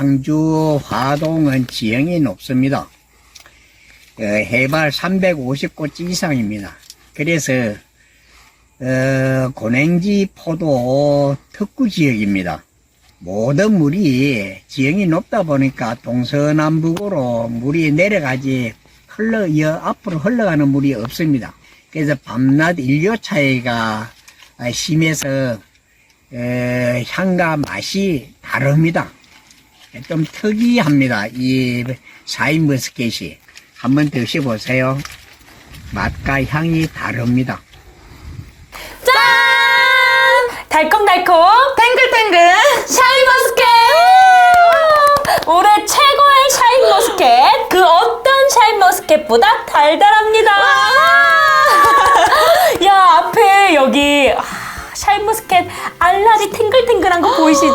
상주 화동은 지형이 높습니다. 어, 해발 350고지 이상입니다. 그래서 어, 고냉지 포도 특구 지역입니다. 모든 물이 지형이 높다 보니까 동서남북으로 물이 내려가지 흘러 여 앞으로 흘러가는 물이 없습니다. 그래서 밤낮 일교 차이가 아, 심해서 에, 향과 맛이 다릅니다. 좀 특이합니다. 이 샤인머스켓이 한번 드셔보세요. 맛과 향이 다릅니다. 짠! 달콤달콤 탱글탱글. 샤인머스켓! 올해 최고의 샤인머스켓 그 어떤 샤인머스켓보다 달달합니다. 야 앞에 여기 아, 샤인머스켓 알알이 탱글탱글한 거 보이시죠?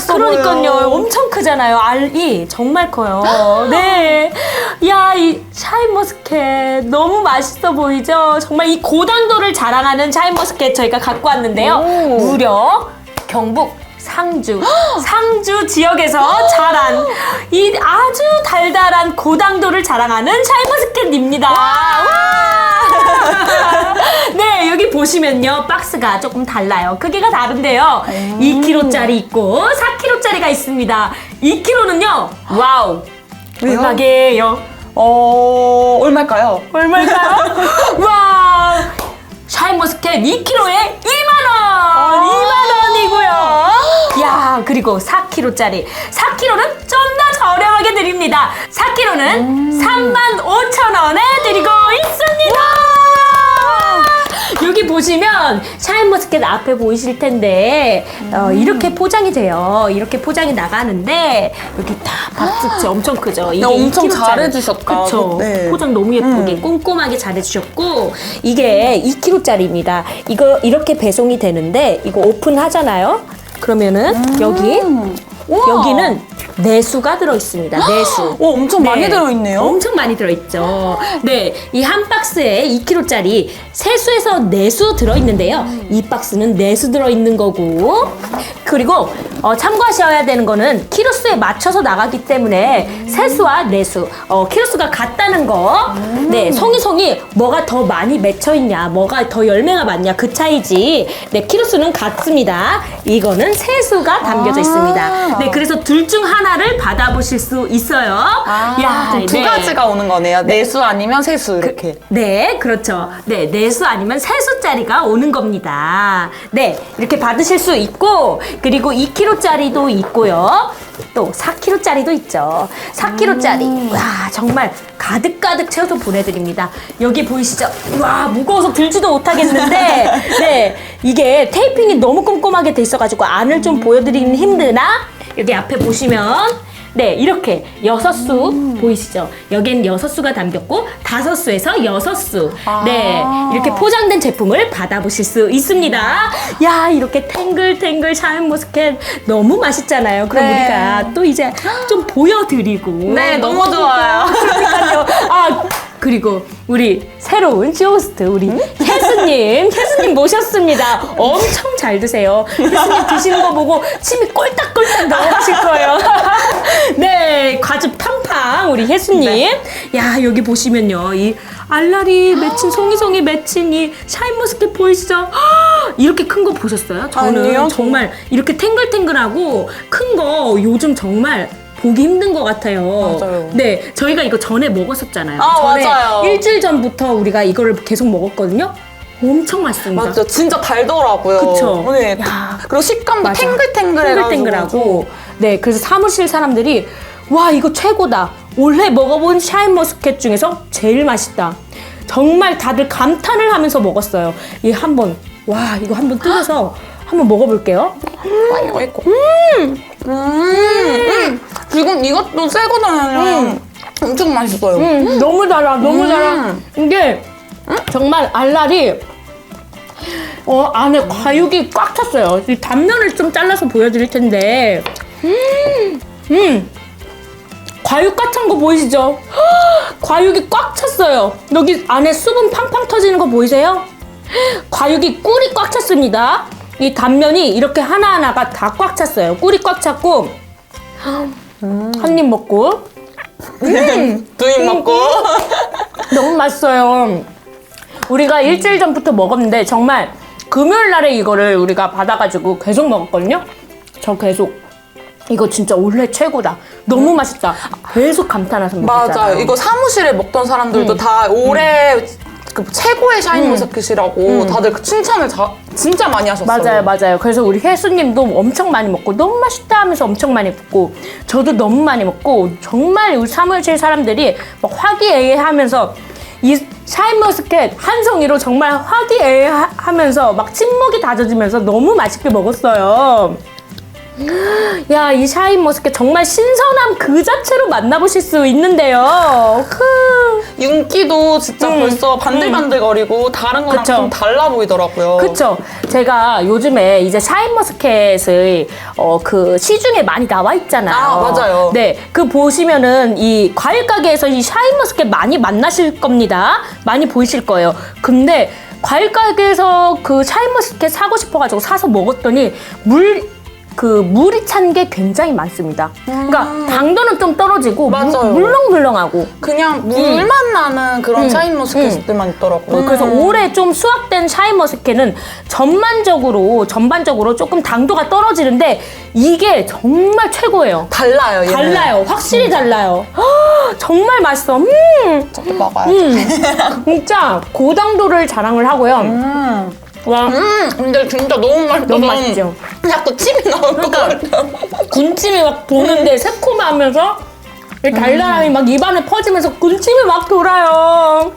맛있어 그러니까요. 보여요. 엄청 크잖아요. 알이 정말 커요. 네. 야, 이 샤인머스켓 너무 맛있어 보이죠? 정말 이 고당도를 자랑하는 샤인머스켓 저희가 갖고 왔는데요. 오. 무려 경북 상주, 상주 지역에서 자란 이 아주 달달한 고당도를 자랑하는 샤인머스켓입니다. 와! 네, 여기 보시면요. 박스가 조금 달라요. 크기가 다른데요. 2kg짜리 있고 4kg짜리가 있습니다. 2kg는요. 와우. 왜요? 얼마게요? 어, 얼마일까요? 얼마일까요? 와! 샤인머스켓 2kg에 2만원! 2만원이고요. 야, 그리고 4kg짜리. 4kg는 좀 더 저렴하게 드립니다. 4kg는 3만 5천 원에 드리고 있습니다. 여기 보시면 샤인머스켓 앞에 보이실 텐데 어, 이렇게 포장이 돼요. 이렇게 포장이 나가는데 여기 다 박스치 엄청 크죠. 이게 엄청 2kg 짜리. 잘해주셨다. 그쵸. 네. 포장 너무 예쁘게 꼼꼼하게 잘해주셨고 이게 2kg짜리입니다. 이거 이렇게 배송이 되는데 이거 오픈하잖아요. 그러면은 여기 우와. 여기는 내수가 들어 있습니다. 내수. 오, 엄청 많이 들어있네요. 엄청 많이 들어있죠. 네, 이 한 박스에 2kg짜리 세수에서 내수 들어있는데요. 이 박스는 내수 들어있는 거고, 그리고 어, 참고하셔야 되는 거는 키로수에 맞춰서 나가기 때문에 세수와 내수, 어, 키로수가 같다는 거. 네, 송이송이 뭐가 더 많이 맺혀 있냐, 뭐가 더 열매가 많냐 그 차이지. 네, 키로수는 같습니다. 이거는 세수가 담겨져 아. 있습니다. 네, 그래서 둘 중 하나를 받아보실 수 있어요. 아, 야, 그럼 두 네. 가지가 오는 거네요. 내수 아니면 세수 이렇게. 네, 그렇죠. 네, 내수 아니면 세수짜리가 오는 겁니다. 네, 이렇게 받으실 수 있고, 그리고 2kg짜리도 있고요. 또 4kg짜리도 있죠. 4kg짜리. 와, 정말 가득가득 채워서 보내드립니다. 여기 보이시죠? 와, 무거워서 들지도 못하겠는데, 네, 이게 테이핑이 너무 꼼꼼하게 돼 있어가지고 안을 좀 보여드리긴 힘드나? 여기 앞에 보시면, 네, 이렇게 여섯 수 보이시죠? 여긴 여섯 수가 담겼고 다섯 수에서 여섯 수. 아. 네, 이렇게 포장된 제품을 받아보실 수 있습니다. 야, 이렇게 탱글탱글 샤인머스켓 너무 맛있잖아요. 그럼 네. 우리가 또 이제 좀 보여드리고. 네, 너무 좋아요. 그러니까요. 아, 그리고 우리 새로운 쇼호스트 우리 혜수님, 혜수님 모셨습니다. 엄청 잘 드세요. 혜수님 드시는 거 보고 침이 꼴딱꼴딱 나오실 거예요. 네, 과즙 팡팡 우리 혜수님. 야 여기 보시면요, 이 알라리 맺힌 송이송이 맺힌 이 샤인머스켓 보이시죠? 헉, 이렇게 큰 거 보셨어요? 저는 아니요, 저- 정말 이렇게 탱글탱글하고 큰 거 요즘 정말 보기 힘든 것 같아요. 맞아요. 네, 저희가 이거 전에 먹었었잖아요. 아, 전에 맞아요. 일주일 전부터 우리가 이거를 계속 먹었거든요. 엄청 맛있습니다. 맞죠. 진짜 달더라고요. 그쵸. 네. 야. 그리고 식감도 맞아. 탱글탱글해가지고. 탱글탱글하고. 네, 그래서 사무실 사람들이 와 이거 최고다. 올해 먹어본 샤인머스켓 중에서 제일 맛있다. 정말 다들 감탄을 하면서 먹었어요. 이 한번 와 이거 한번 뜯어서 한번 먹어볼게요. 아이고, 아이고. 음. 음. 지금 이것도 새 거잖아요. 엄청 맛있어요. 음, 너무 달아, 너무 음. 달아. 이게 정말 알알이 어, 안에 과육이 꽉 찼어요. 이 단면을 좀 잘라서 보여드릴 텐데, 음, 음, 과육 꽉찬거 보이시죠? 헉, 과육이 꽉 찼어요. 여기 안에 수분 팡팡 터지는 거 보이세요? 과육이 꿀이 꽉 찼습니다. 이 단면이 이렇게 하나하나가 다 꽉 찼어요. 꿀이 꽉 찼고, 한 입 먹고 두입 먹고. 너무 맛있어요. 우리가 일주일 전부터 먹었는데 정말 금요일 날에 이거를 우리가 받아가지고 계속 먹었거든요. 저 계속 이거 진짜 올해 최고다. 너무 맛있다. 계속 감탄해서 먹었잖아요. 맞아요. 이거 사무실에 먹던 사람들도 음. 다 올해 그 최고의 샤인 머스켓이라고 다들 그 칭찬을 자- 진짜 많이 하셨어요. 음. 맞아요, 맞아요. 그래서 우리 혜수님도 엄청 많이 먹고 너무 맛있다 하면서 엄청 많이 먹고 저도 너무 많이 먹고 정말 우리 사무실 사람들이 막 화기애애하면서 이 샤인머스켓 한 송이로 정말 화기애애하면서 막 침묵이 다져지면서 너무 맛있게 먹었어요. 야, 이 샤인 머스켓 정말 신선함 그 자체로 만나보실 수 있는데요. 크. 윤기도 진짜 음. 벌써 반들반들거리고 다른 거랑 그쵸. 좀 달라 보이더라고요. 그쵸. 제가 요즘에 이제 샤인머스켓의 어, 그 시중에 많이 나와 있잖아요. 아, 맞아요. 네. 그 보시면은 이 과일 가게에서 이 샤인머스켓 많이 만나실 겁니다. 많이 보이실 거예요. 근데 과일 가게에서 그 샤인머스켓 사고 싶어가지고 사서 먹었더니 물, 그 물이 찬 게 굉장히 많습니다. 그러니까 당도는 좀 떨어지고 물- 음. 맞아요. 물렁물렁하고 그냥 물만 나는 그런 음. 샤인 머스켓들만 있더라고요. 어, 그래서 올해 좀 수확된 샤인머스켓은 전반적으로 전반적으로 조금 당도가 떨어지는데 이게 정말 최고예요. 달라요. 얘는. 달라요. 확실히 달라요. 헉, 정말 맛있어. 음, 저도 먹어요. 음. 진짜 고당도를 자랑을 하고요. 음. 와, 음, 근데 진짜 너무 맛있어. 너무 맛있죠. 자꾸 침이 나올 것 그러니까 같아요. 군침이 막 도는데 새콤하면서 이 달달함이 막 입안에 퍼지면서 군침이 막 돌아요.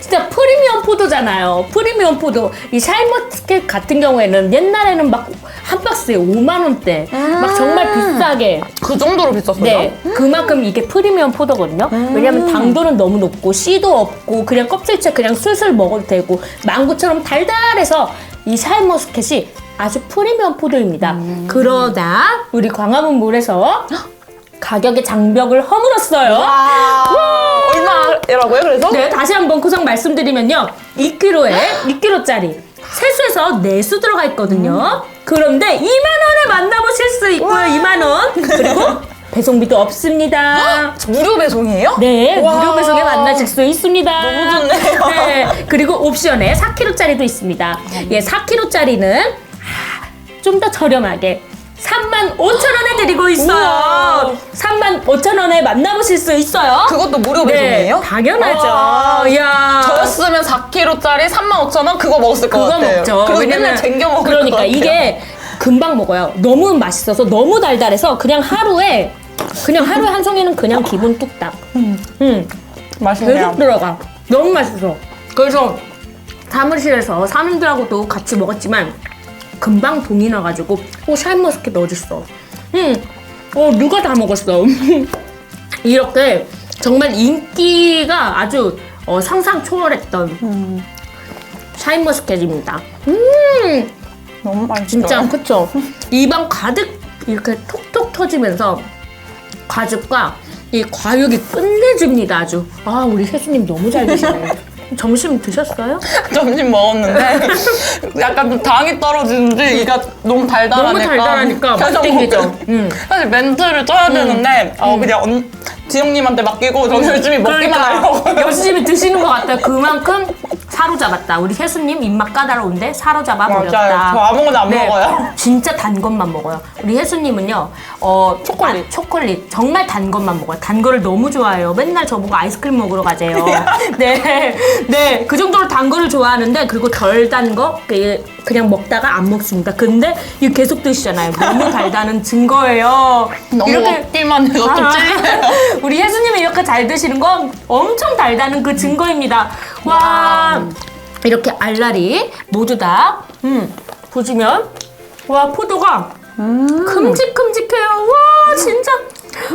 진짜 프리미엄 포도잖아요. 프리미엄 포도. 이 샤인머스켓 같은 경우에는 옛날에는 막 한 박스에 5만 원대. 막 정말 비싸게. 그 정도로 비쌌어요? 네, 그만큼 이게 프리미엄 포도거든요. 왜냐면 당도는 너무 높고 씨도 없고 그냥 껍질째 그냥 술술 먹어도 되고 망고처럼 달달해서 이 샤인머스켓이 아주 프리미엄 포도입니다. 그러다 우리 광화문 몰에서 가격의 장벽을 허물었어요. 와, 얼마라고요, 그래서? 네, 다시 한번 구성 말씀드리면요. 2kg에 2kg짜리 세수에서 내수 들어가 있거든요. 그런데 2만 원에 만나보실 수 있고요. 2만 원. 그리고 배송비도 없습니다. 무료 배송이에요? 네, 와. 무료 배송에 만나실 수 있습니다. 너무 좋네요. 네, 그리고 옵션에 4kg짜리도 있습니다. 예, 4kg짜리는 좀 더 저렴하게 3만 5천 원에 드리고 있어요. 우와. 3만 5천 원에 만나보실 수 있어요. 그것도 무료 네, 배송이에요? 당연하죠. 와. 야. 저였으면 4kg짜리 35,000원 그거 먹었을 것 그거 같아요. 먹죠. 왜냐면 맨날 쟁겨 먹을 그러니까 것 같아요. 이게 금방 먹어요. 너무 맛있어서 너무 달달해서 그냥 하루에 그냥 하루에 한 송이는 그냥 기본 뚝딱. 음. 맛있네요. 계속 들어가. 너무 맛있어. 그래서 사무실에서 사람들하고도 같이 먹었지만 금방 동이 나가지고 어 샤인머스켓 어딨어? 응. 어 누가 다 먹었어? 이렇게 정말 인기가 아주 어, 상상 초월했던 샤인머스켓입니다. 음 너무 맛있어요. 진짜 그쵸? 입안 가득 이렇게 톡톡 터지면서 과즙과 이 과육이 끝내줍니다 아주. 아 우리 혜수님 너무 잘 드시네. 점심 드셨어요? 점심 먹었는데 약간 좀 당이 떨어지는지 이가 너무 달달하니까 너무 달달하니까 맛 계속 땡기죠. 음. 사실 멘트를 쳐야 되는데 어, 그냥 언, 지영님한테 맡기고 저는 열심히 먹기만 하려고 그러니까 열심히 드시는 것 같아요. 그만큼 사로잡았다. 우리 혜수님 입맛 까다로운데 사로잡아 버렸다. 맞아요. 저 아무거나 안 먹어요. 진짜 단 것만 먹어요. 우리 혜수님은요, 어, 초콜릿. 아, 초콜릿. 정말 단 것만 먹어요. 단 거를 너무 좋아해요. 맨날 저보고 아이스크림 먹으러 가재요. 네. 네. 그 정도로 단 거를 좋아하는데, 그리고 덜 단 거, 그, 그냥 먹다가 안 먹습니다. 근데 이거 계속 드시잖아요. 너무 달다는 증거예요. 너무 먹기만 좀 아, 찔리네요. 우리 혜수님이 이렇게 잘 드시는 건 엄청 달다는 그 증거입니다. 와, 이렇게 알알이 모두 다, 음, 보시면, 와, 포도가 큼직큼직해요. 와, 진짜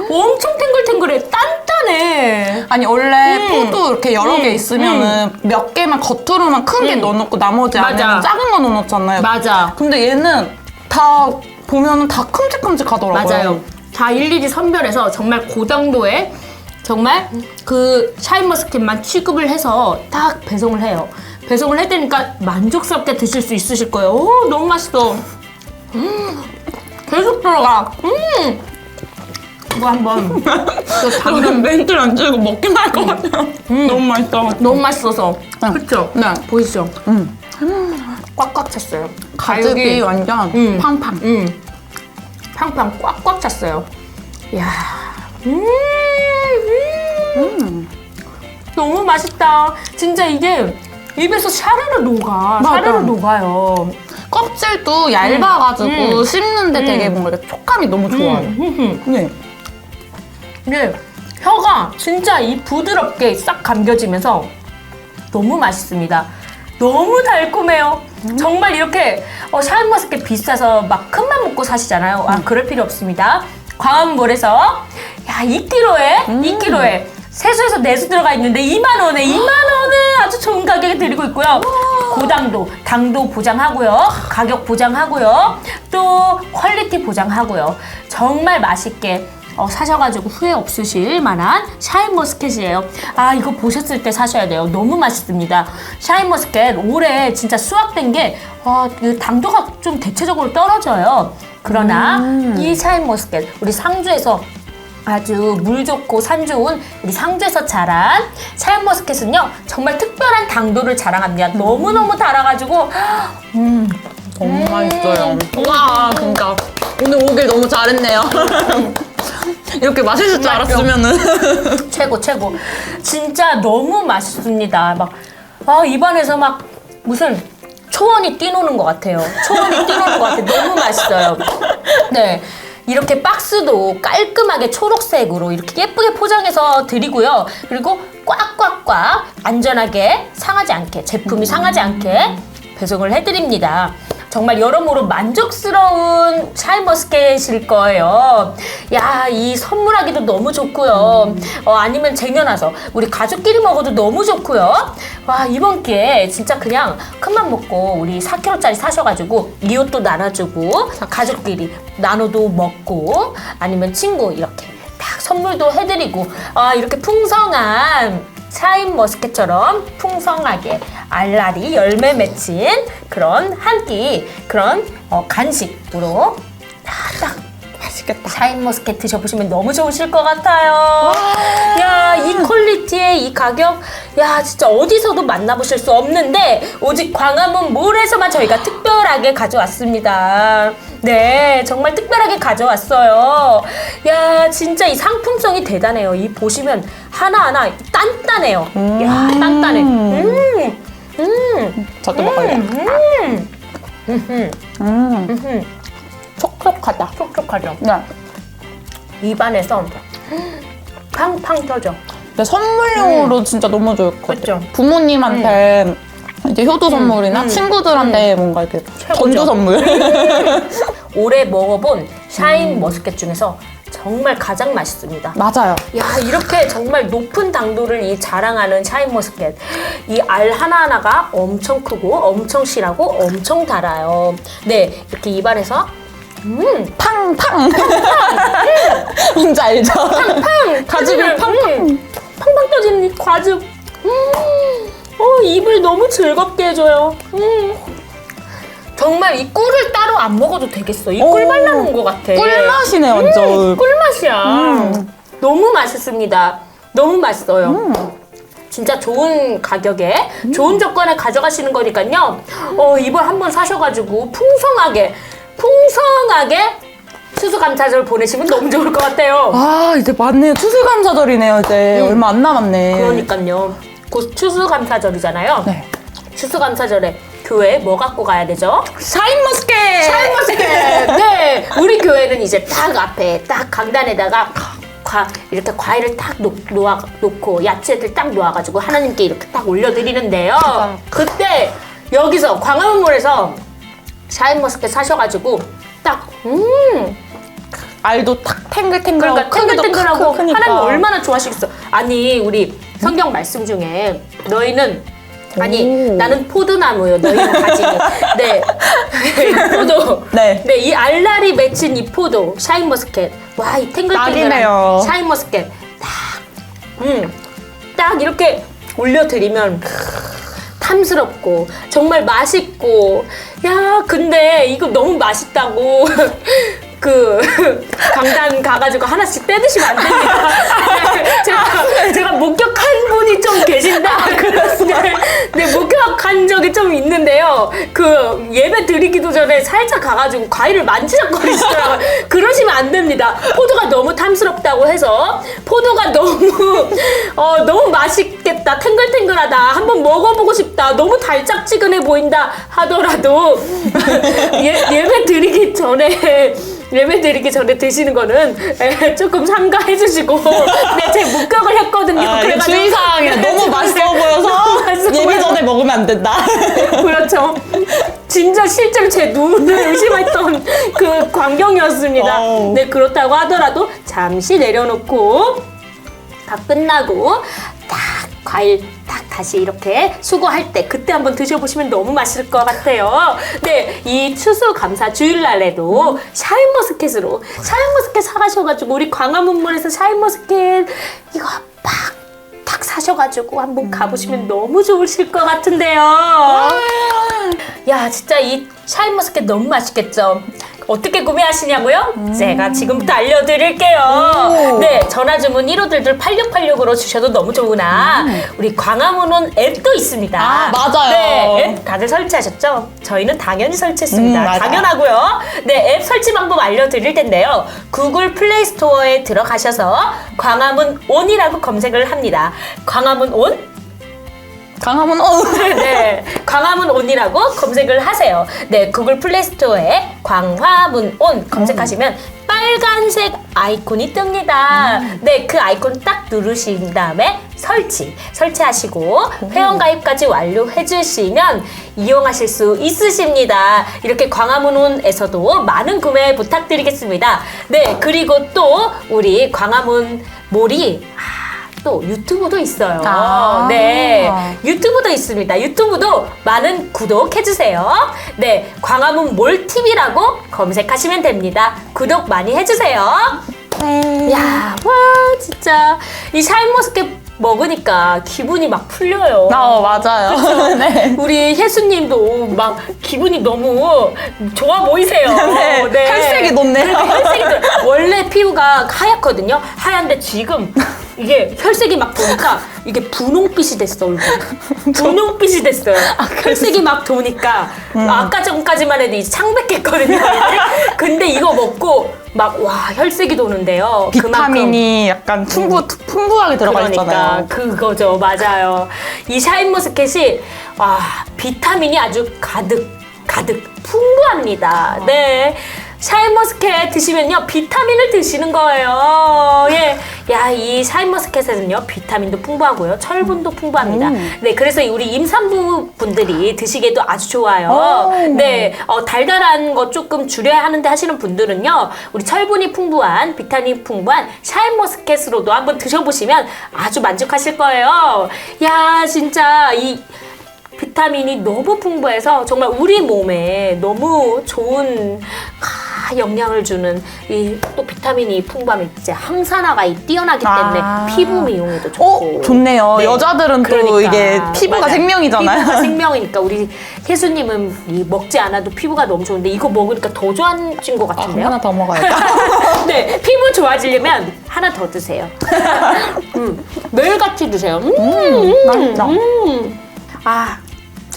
엄청 탱글탱글해. 단단해. 아니 원래 음. 포도 이렇게 여러 음. 개 있으면은 몇 개만 겉으로만 큰 게 음. 넣어놓고 나머지 맞아. 안에는 작은 거 넣어놓잖아요. 맞아. 근데 얘는 다 보면은 다 큼직큼직하더라고요. 맞아요. 다 일일이 선별해서 정말 고당도에 정말 그 샤인머스켓만 취급을 해서 딱 배송을 해요. 배송을 해드니까 만족스럽게 드실 수 있으실 거예요. 오, 너무 맛있어. 음, 계속 들어가. 음, 이거 한번. 또 저는 멘트를 안 주고 먹기만 할 것 같아요. 너무 맛있어. 너무 맛있어서. 네. 그쵸? 네. 보이시죠? 음. 꽉꽉 찼어요. 가죽이 가죽이- 완전 음. 팡팡. 음. 팡팡 꽉꽉 찼어요. 이야. 음. 음. 너무 맛있다. 진짜 이게 입에서 샤르르 녹아. 맞아. 샤르르 녹아요. 껍질도 얇아가지고 음. 씹는데 되게 음. 뭔가 이렇게 촉감이 너무 좋아요. 음. 네. 네. 혀가 진짜 이 부드럽게 싹 감겨지면서 너무 맛있습니다. 너무 달콤해요. 정말 이렇게 어, 샤인머스켓 비싸서 막 큰맘 먹고 사시잖아요. 아 그럴 필요 없습니다. 광화문몰에서 야 2kg에 2kg에 세수에서 내수 들어가 있는데 2만 원에 2만 원에 아주 좋은 가격에 드리고 있고요. 고당도 당도 보장하고요. 가격 보장하고요. 또 퀄리티 보장하고요. 정말 맛있게 어, 사셔가지고 후회 없으실 만한 샤인머스켓이에요. 아 이거 보셨을 때 사셔야 돼요. 너무 맛있습니다. 샤인머스켓 올해 진짜 수확된 게 어, 그 당도가 좀 대체적으로 떨어져요. 그러나 이 샤인머스켓 우리 상주에서 아주 물 좋고 산 좋은 우리 상주에서 자란 샤인머스켓은요 정말 특별한 당도를 자랑합니다. 너무 너무 달아가지고 너무 맛있어요. 와, 진짜. 오늘 오길 너무 잘했네요. 이렇게 맛있을 줄 알았으면은. 최고 최고 진짜 너무 맛있습니다 막 아, 입안에서 막 무슨 초원이 뛰노는 것 같아요 초원이 뛰노는 것 같아요 너무 맛있어요 네 이렇게 박스도 깔끔하게 초록색으로 이렇게 예쁘게 포장해서 드리고요 그리고 꽉꽉꽉 안전하게 상하지 않게 제품이 상하지 않게 배송을 해드립니다. 정말 여러모로 만족스러운 샤인머스켓일 거예요. 야, 이 선물하기도 너무 좋고요. 어, 아니면 쟁여놔서 우리 가족끼리 먹어도 너무 좋고요. 와, 이번 기회에 진짜 그냥 큰맘 먹고 우리 4kg짜리 사셔가지고 이웃도 나눠주고 가족끼리 나눠도 먹고 아니면 친구 이렇게 딱 선물도 해드리고 아, 이렇게 풍성한 샤인 머스켓처럼 풍성하게 알알이 열매 맺힌 그런 한 끼 그런 어, 간식으로 딱 맛있겠다. 샤인 머스켓 드셔보시면 너무 좋으실 것 같아요. 야, 이 퀄리티에 이 가격, 야, 진짜 어디서도 만나보실 수 없는데, 오직 광화문 몰에서만 저희가 특별하게 가져왔습니다. 네, 정말 특별하게 가져왔어요. 야, 진짜 이 상품성이 대단해요. 이 보시면 하나하나 단단해요. 야, 단단해. 음, 음, 저도 먹을래요. 음, 음, 음, 음, 촉촉하다. 촉촉하죠. 네. 입안에서 팡팡 터져. 근데 선물용으로 진짜 너무 좋을 것 같아요. 그쵸. 부모님한테 이제 효도 선물이나 음. 친구들한테 뭔가 이렇게. 전주 선물. 올해 먹어본 샤인 머스켓 중에서 정말 가장 맛있습니다. 맞아요. 야 이렇게 정말 높은 당도를 이 자랑하는 샤인 머스켓 이 알 하나하나가 엄청 크고 엄청 실하고 엄청 달아요. 네 이렇게 입안에서 음 팡팡. 뭔지 알죠? 팡! 가죽이 팡팡! 팡팡. 팡팡 터지는 이 과즙. 음, 어, 입을 너무 즐겁게 해줘요. 음. 정말 이 꿀을 따로 안 먹어도 되겠어. 이 꿀 오. 발라놓은 것 같아. 꿀맛이네, 완전. 꿀맛이야. 음. 너무 맛있습니다. 너무 맛있어요. 진짜 좋은 가격에 좋은 조건에 가져가시는 거니까요. 어, 이번 한번 사셔가지고 풍성하게, 풍성하게 추수감사절 보내시면 너무 좋을 것 같아요. 아, 이제 맞네요. 추수감사절이네요, 이제. 얼마 안 남았네. 음. 그러니까요. 곧 추수감사절이잖아요. 네. 추수감사절에 교회에 뭐 갖고 가야 되죠? 샤인머스켓! 샤인머스켓! 네, 우리 교회는 이제 딱 앞에 딱 강단에다가 과, 이렇게 과일을 딱 놓, 놓아, 놓고 야채들 딱 놓아가지고 하나님께 이렇게 딱 올려드리는데요. 그때 여기서 광화문몰에서 샤인머스켓 사셔가지고 딱 음, 알도 탁 탱글탱글하고 그러니까 탱글탱글하고 크니까. 하나님 얼마나 좋아하시겠어. 아니 우리 성경 말씀 중에 너희는 아니 오. 나는 포도나무요 너희는 가지니 네 포도 네. 네이 알알이 맺힌 이 포도 샤인머스켓 와 이 탱글탱글한. 샤인머스켓 딱음딱 이렇게 올려드리면 탐스럽고 정말 맛있고 야 근데 이거 너무 맛있다고 그 강단 가가지고 하나씩 떼드시면 안 됩니다. 네, 제가 제가 목격한 분이 좀 계신데 네, 네, 목격한 적이 좀 있는데요. 그 예배 드리기도 전에 살짝 가가지고 과일을 만지작거리시더라고요. 그러시면 안 됩니다. 포도가 너무 탐스럽다고 해서 포도가 너무 어, 너무 맛있겠다, 탱 글탱글하다, 한번 먹어보고 싶다, 너무 달짝지근해 보인다 하더라도 예, 예배 드리기 전에 예배 드리기 전에 드시는 거는 에, 조금 삼가해 주시고 네, 제 목격을 했거든요. 아, 이게 그래가지고 주의사항이야. 너무 맛있어 보여서 맛있어 예배. 전에 먹으면 안 된다. 그렇죠. 진짜 실제로 제 눈을 의심했던 그 광경이었습니다. 어우. 네, 그렇다고 하더라도 잠시 내려놓고 다 끝나고 딱 과일 딱 다시 이렇게 수거할 때 그때 한번 드셔보시면 너무 맛있을 것 같아요. 네, 이 추수감사 주일날에도 샤인머스켓으로 샤인머스켓 사가셔가지고 우리 광화문몰에서 샤인머스켓 이거 팍탁 사셔가지고 한번 가보시면 너무 좋으실 것 같은데요. 야, 진짜 이 샤인머스켓 너무 맛있겠죠? 어떻게 구매하시냐고요? 제가 지금부터 알려드릴게요. 네, 전화 주문 1522 8686으로 주셔도 너무 좋으나 우리 광화문온 앱도 있습니다. 아, 맞아요. 네, 앱 다들 설치하셨죠? 저희는 당연히 설치했습니다. 음, 맞아요. 당연하고요. 네, 앱 설치 방법 알려드릴 텐데요. 구글 플레이 스토어에 들어가셔서 광화문 온이라고 검색을 합니다. 광화문 온? 강화문 어. 네, 광화문 온이라고 검색을 하세요. 네, 구글 플레이 스토어에 광화문 온 검색하시면 빨간색 아이콘이 뜹니다. 네, 그 아이콘 딱 누르신 다음에 설치, 설치하시고 회원 가입까지 완료해 주시면 이용하실 수 있으십니다. 이렇게 광화문 온에서도 많은 구매 부탁드리겠습니다. 네, 그리고 또 우리 광화문 몰이 아, 또 유튜브도 있어요. 아. 네. 유튜브도 있습니다. 유튜브도 많은 구독해주세요. 네. 광화문 몰TV라고 검색하시면 됩니다. 구독 많이 해주세요. 네. 야, 와, 진짜. 이 샤인머스켓 먹으니까 기분이 막 풀려요. 어, 맞아요. 네. 우리 혜수님도 막 기분이 너무 좋아 보이세요. 네, 혈색이 돋네요. 그러니까 혈색이 돋- 원래 피부가 하얗거든요. 하얀데 지금 이게 혈색이 막 도니까 이게 분홍빛이 됐어 얼굴. 분홍빛이 됐어요. 혈색이 막 도니까 음. 아까 전까지만 해도 이제 창백했거든요. 근데 이거 먹고 막 와 혈색이 도는데요. 비타민이 약간 풍부, 풍부하게 들어가 그러니까 있잖아요. 그거죠 맞아요 이 샤인머스켓이 와 비타민이 아주 가득 가득 풍부합니다 네 샤인머스켓 드시면요 비타민을 드시는 거예요. 예 야이 샤인머스켓에는요 비타민도 풍부하고요 철분도 풍부합니다. 네 그래서 우리 임산부 분들이 드시기에도 아주 좋아요. 오. 네 어, 달달한 거 조금 줄여야 하는데 하시는 분들은요 우리 철분이 풍부한 비타민 풍부한 샤인머스켓으로도 한번 드셔보시면 아주 만족하실 거예요. 야 진짜 이 비타민이 너무 풍부해서 정말 우리 몸에 너무 좋은 아, 영향을 주는 이 또 비타민이 풍부하면 이제 항산화가 이 뛰어나기 때문에 아. 피부 미용에도 좋고 어, 좋네요. 네. 여자들은 또 그러니까. 이게 피부가 맞아요. 생명이잖아요. 피부가 생명이니까 우리 혜수님은 이 먹지 않아도 피부가 너무 좋은데 이거 먹으니까 더 좋아진 것 아, 같은데요? 하나 더 먹어야겠다. 네, 피부 좋아지려면 하나 더 드세요. 음, 매일같이 드세요. 음, 맛있다. 음. 아,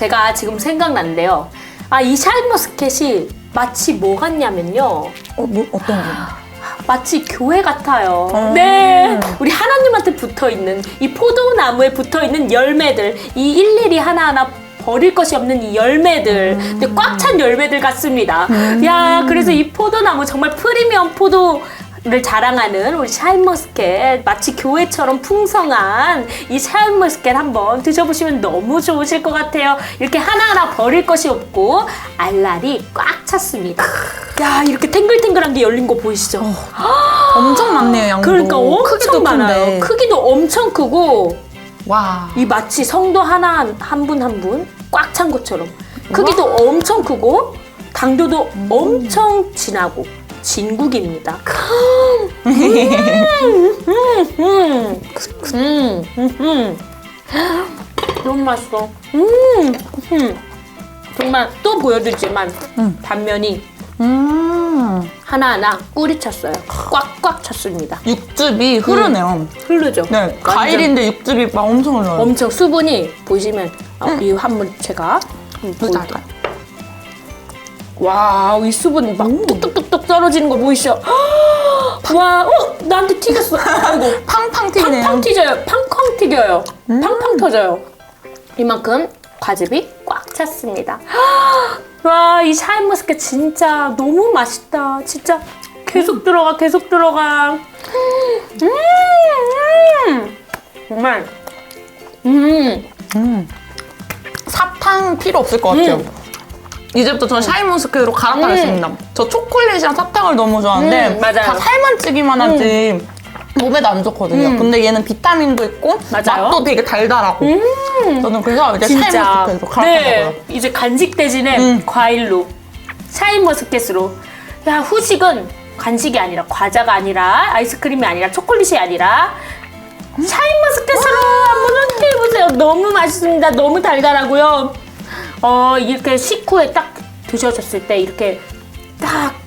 제가 지금 생각났는데요. 아, 이 샤인머스켓이 마치 뭐 같냐면요. 어, 뭐, 어떤 거? 마치 교회 같아요. 음. 네. 우리 하나님한테 붙어 있는 이 포도나무에 붙어 있는 열매들, 이 일일이 하나하나 버릴 것이 없는 이 열매들, 근데 꽉찬 열매들 같습니다. 야, 그래서 이 포도나무 정말 프리미엄 포도 를 자랑하는 우리 샤인머스켓 마치 교회처럼 풍성한 이 샤인머스켓 한번 드셔보시면 너무 좋으실 것 같아요. 이렇게 하나하나 버릴 것이 없고 알알이 꽉 찼습니다. 야 이렇게 탱글탱글한 게 열린 거 보이시죠? 엄청 많네요, 양도. 그러니까 엄청 크기도 많아요. 큰데. 크기도 엄청 크고 와. 이 마치 성도 하나 한 분 한 분 꽉 찬 것처럼 크기도 엄청 크고 당도도 음. 엄청 진하고 진국입니다. 음, 음, 음, 음, 음. 너무 맛있어. 음, 음. 정말 또 보여드리지만 단면이 음. 하나하나 꿀이 찼어요. 꽉꽉 찼습니다. 육즙이 흐르네요. 흐르죠? 네, 과일인데 육즙이 막 엄청 흘러요. 엄청 수분이 보시면 어, 이 한번 제가. 보여드릴게요. 와, 이 수분 막 뚝뚝뚝뚝 떨어지는 거 보이시죠? 와, 어, 나한테 튀겼어. 아이고, 팡팡 튀네요. 팡팡 튀져요. 팡팡 튀겨요. 팡팡 터져요. 이만큼 과즙이 꽉 찼습니다. 와, 이 샤인머스켓 진짜 너무 맛있다. 진짜 계속 들어가, 계속 들어가. 음, 정말. 음, 사탕 필요 없을 것 같아요. 음. 이제부터 저는 샤인머스켓으로 갈아타겠습니다. 저 초콜릿이랑 사탕을 너무 좋아하는데 음, 맞아요. 다 살만 찌기만 하지 몸에도 안 좋거든요. 근데 얘는 비타민도 있고 음. 맞아요. 음. 맛도 되게 달달하고 저는 그래서 이제 진짜. 샤인머스켓으로 갈아타고요. 네, 이제 간식 대신에 음. 과일로 샤인머스켓으로. 야 후식은 간식이 아니라 과자가 아니라 아이스크림이 아니라 초콜릿이 아니라 샤인머스켓으로 한번 해보세요. 너무 맛있습니다. 너무 달달하고요. 어 이렇게 식후에 딱 드셔졌을 때 이렇게 딱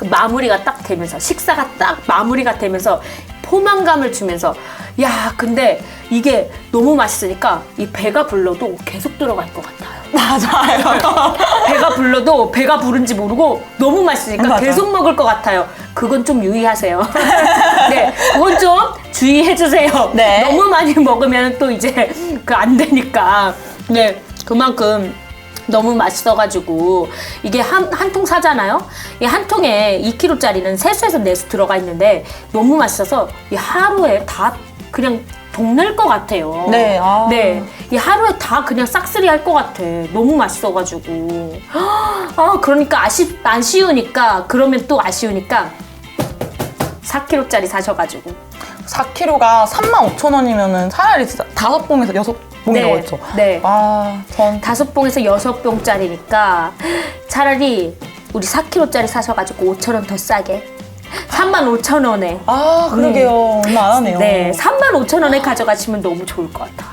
그 마무리가 딱 되면서 식사가 딱 마무리가 되면서 포만감을 주면서 야 근데 이게 너무 맛있으니까 이 배가 불러도 계속 들어갈 것 같아요. 맞아요. 배가 불러도 배가 부른지 모르고 너무 맛있으니까 맞아. 계속 먹을 것 같아요. 그건 좀 유의하세요. 네, 그건 좀 주의해 주세요. 네. 너무 많이 먹으면 또 이제 그 안 되니까. 네, 그만큼 너무 맛있어가지고 이게 한 한 통 사잖아요. 이 한 통에 2kg짜리는 세수에서 내수 들어가 있는데 너무 맛있어서 이 하루에 다 그냥 동낼 것 같아요. 네, 아. 네, 이 하루에 다 그냥 싹쓸이 할 것 같아. 너무 맛있어가지고. 아, 그러니까 아시, 아쉬우니까, 그러면 또 아쉬우니까 4kg짜리 사셔가지고. 4kg가 35,000원이면은 차라리 진짜 다섯 봉에서 여섯 봉이라고 했죠. 네. 아, 전 다섯 봉에서 여섯 봉짜리니까 차라리 우리 4kg짜리 사셔가지고 5,000원 더 싸게. 35,000원에. 아, 그러게요. 얼마 안 하네요. 네, 35,000원에 가져가시면 너무 좋을 것 같아.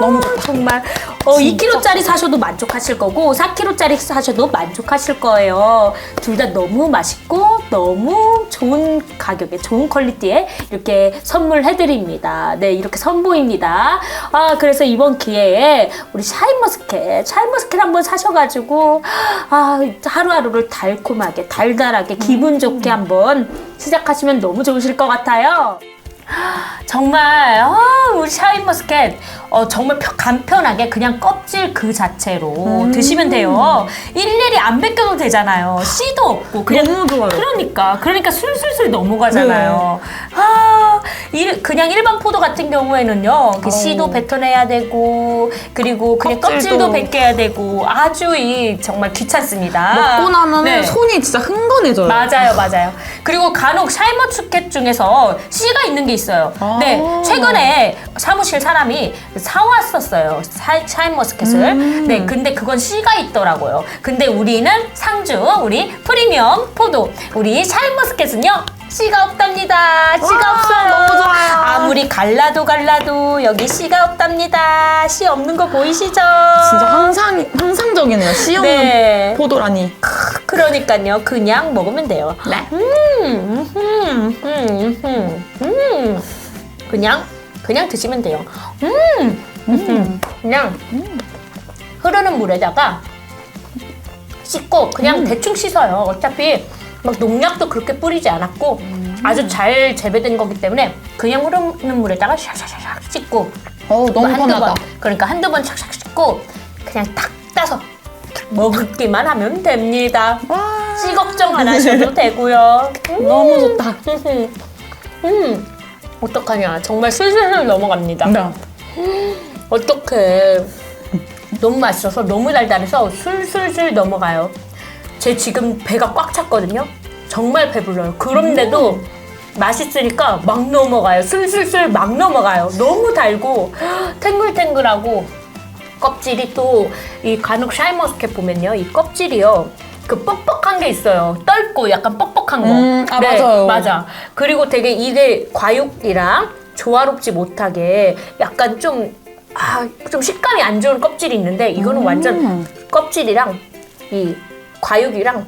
너무 좋다. 정말 어, 진짜 2kg짜리 사셔도 만족하실 거고 4kg짜리 사셔도 만족하실 거예요. 둘 다 너무 맛있고 너무 좋은 가격에 좋은 퀄리티에 이렇게 선물해 드립니다. 네, 이렇게 선보입니다. 아, 그래서 이번 기회에 우리 샤인머스켓, 샤인머스켓 한번 사셔 가지고 아, 하루하루를 달콤하게 달달하게 기분 좋게 한번 시작하시면 너무 좋으실 것 같아요. 정말 아, 우리 샤인머스켓 어, 정말 펴- 간편하게 그냥 껍질 그 자체로 음. 드시면 돼요. 일일이 안 벗겨도 되잖아요. 씨도 없고 그냥 너무 좋아요. 그러니까 그러니까 술술술 넘어가잖아요. 아, 일, 그냥 일반 포도 같은 경우에는요. 그 씨도 뱉어내야 되고 그리고 그냥 껍질도, 껍질도. 벗겨야 되고 아주 이 정말 귀찮습니다. 먹고 나면 네. 은 손이 진짜 흥건해져요. 맞아요, 맞아요. 그리고 간혹 샤인머스켓 중에서 씨가 있는 게 있어요. 아. 네, 최근에 사무실 사람이 사왔었어요. 샤, 샤인머스켓을. 음. 네, 근데 그건 씨가 있더라고요. 근데 우리는 상주, 우리 프리미엄 포도, 우리 샤인머스켓은요. 씨가 없답니다. 씨가 와, 없어요. 너무 좋아요. 아무리 갈라도 갈라도 여기 씨가 없답니다. 씨 없는 거 보이시죠? 진짜 항상 항상적이네요. 씨 없는 네. 포도라니. 그러니까요. 그냥 먹으면 돼요. 네. 음, 음, 음, 음, 음. 그냥 그냥 드시면 돼요. 음, 음. 그냥 흐르는 물에다가 씻고 그냥 대충 씻어요. 어차피 막 농약도 그렇게 뿌리지 않았고 아주 잘 재배된 거기 때문에 그냥 흐르는 물에다가 샥샥샥 씻고 어, 너무 한두 편하다. 번, 그러니까 한두 번 샥샥 씻고 그냥 탁 따서 먹기만 하면 됩니다. 씨 걱정 안 하셔도 되고요. 음. 너무 좋다. 음, 어떡하냐. 정말 슬슬슬 넘어갑니다. 네. 어떡해. 너무 맛있어서 너무 달달해서 술술술 넘어가요. 제 지금 배가 꽉 찼거든요. 정말 배불러요. 그런데도 맛있으니까 막 넘어가요. 술술술 막 넘어가요. 너무 달고 탱글탱글하고 껍질이 또 이 간혹 샤인머스켓 보면요. 이 껍질이요. 그 뻑뻑한 게 있어요. 떫고 약간 뻑뻑한 거. 음, 아, 맞아요. 맞아. 그리고 되게 이게 과육이랑 조화롭지 못하게 약간 좀, 아, 좀 식감이 안 좋은 껍질이 있는데 이거는 완전 껍질이랑 이 과육이랑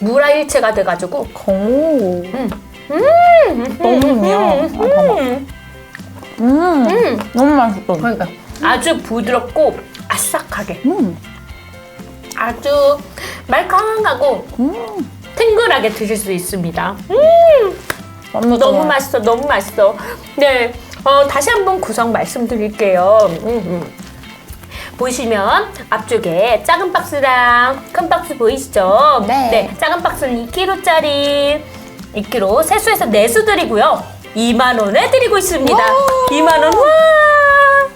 물화일체가 돼가지고 오. 음. 너무 좋네요. 아, 봐봐. 음, 음. 너무 맛있어. 그러니까 아주 부드럽고 아삭하게 음. 아주 말캉하고 음. 탱글하게 드실 수 있습니다. 너무 너무 좋아. 맛있어, 너무 맛있어. 네, 어, 다시 한번 구성 말씀드릴게요. 음, 음. 보시면 앞쪽에 작은 박스랑 큰 박스 보이시죠? 네. 작은 박스는 2kg짜리 2kg 세수해서 내수 드리고요. 2만 원에 드리고 있습니다. 와. 2만 원. 와!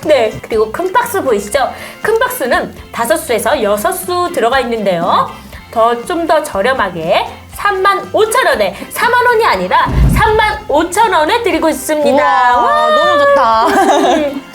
네, 그리고 큰 박스 보이시죠? 큰 박스는 다섯 수에서 여섯 수 들어가 있는데요. 더 좀 더 저렴하게 3만 5천 원에 4만 원이 아니라 3만 5천 원에 드리고 있습니다. 우와, 와! 너무 좋다.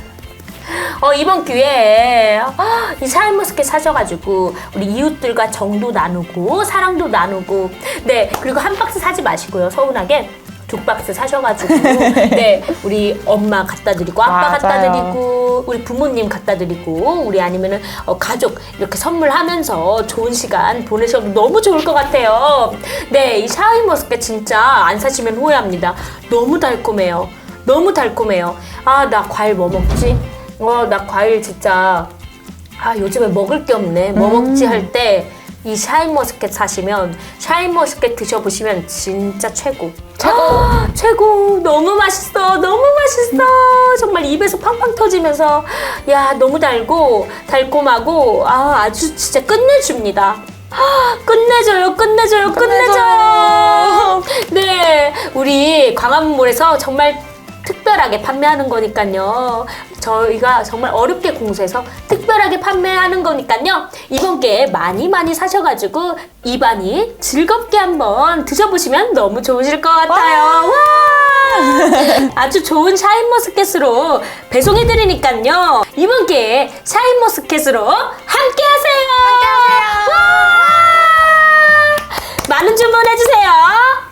어, 이번 기회에 아, 이 샤인머스켓 사셔가지고 우리 이웃들과 정도 나누고 사랑도 나누고 네 그리고 한 박스 사지 마시고요 서운하게 두 박스 사셔가지고 네 우리 엄마 갖다 드리고 아빠 갖다 맞아요. 드리고 우리 부모님 갖다 드리고 우리 아니면은 어, 가족 이렇게 선물하면서 좋은 시간 보내셔도 너무 좋을 것 같아요. 네이 샤인머스켓 진짜 안 사시면 후회합니다. 너무 달콤해요. 너무 달콤해요. 아 나 과일 뭐 먹지? 어, 나 과일 진짜 아 요즘에 먹을 게 없네. 뭐 먹지 할 때 이 샤인머스켓 사시면 샤인머스켓 드셔보시면 진짜 최고. 최고. 아, 최고. 너무 맛있어. 너무 맛있어. 정말 입에서 팡팡 터지면서 야 너무 달고 달콤하고 아 아주 진짜 끝내줍니다. 아, 끝내줘요, 끝내줘요, 끝내줘요. 네, 우리 광화문몰에서 정말 특별하게 판매하는 거니까요. 저희가 정말 어렵게 공수해서 특별하게 판매하는 거니까요. 이번 기회에 많이 많이 사셔가지고 입안이 즐겁게 한번 드셔보시면 너무 좋으실 것 같아요. 와! 아주 좋은 샤인머스켓으로 배송해드리니까요. 이번 기회에 샤인머스켓으로 함께 하세요. 함께 하세요. 많은 주문해주세요.